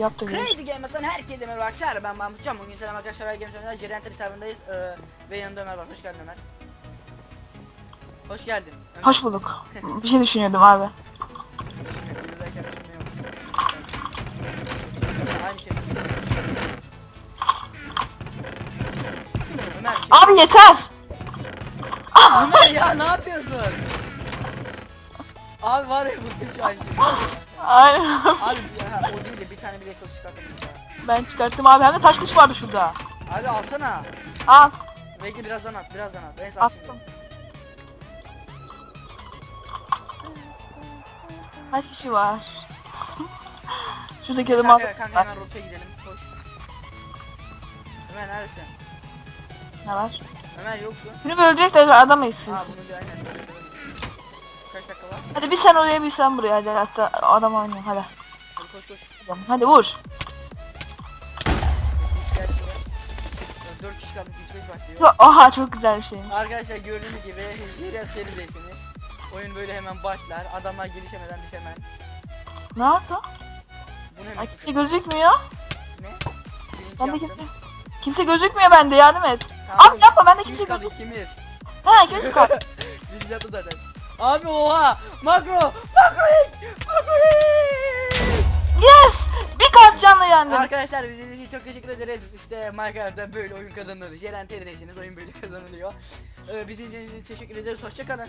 Yap da. Crazy Gamers'tan herkese merhaba arkadaşlar ben Mahmut Can bugün selam arkadaşlar ben Games Oynuyorlar Cerenter hesabındayız ee, ve yanında Ömer var hoş geldin Ömer Hoş geldin Ömer. Hoş bulduk. Bir şey düşünüyordum abi. Şey Ömer şey- Abi yeter. Ömer ya ne yapıyorsun? Abi var ya bu tür şu aynı şey Ay, Abi o değil de bir tane bile kılıç çıkartamayız ya ben çıkarttım abi. Hem de taş kılıç vardı şurada. Abi alsana Al. Belki birazdan at birazdan at Neyse şimdi Attım. Kaç kişi var? Şuradaki adamı al. Kanka, kanka hemen rotaya gidelim. Koş. Ömer neredesin? Ne var? Ömer yoksun. Beni bölecek de adamayız siz. Ha bunu bir aynen. Kaç dakika var? Hadi bir sen oraya bir sen buraya hadi hatta adam oynayalım hadi. Hadi koş koş. Hadi vur. Şuraya. 4 kişi kaldı Teach başlıyor. Oha çok güzel bir şey. Arkadaşlar gördüğünüz gibi Hürriyet serideysiniz. Oyun böyle hemen başlar. Adamlar gelişemeden biz hemen. Nasıl? Bunu hemen Ay kimse gözükmüyor. ne? Birinci Bende yaptım. kimse. Kimse gözükmüyor bende yardım et. Tamam. Abi yapma bende kimse kaldı gözükmüyor. ikimiz. He kimse kaldı. Birinci yaptı zaten. Abi oha! Makro! Makro hit! Makro hit! Yes! Bir kalp canlı yendim. Arkadaşlar bizi için çok teşekkür ederiz. İşte Minecraft'ta böyle oyun kazanılır. Jeren TR'deyseniz oyun böyle kazanılıyor. Ee, bizi için teşekkür ederiz. Hoşçakalın.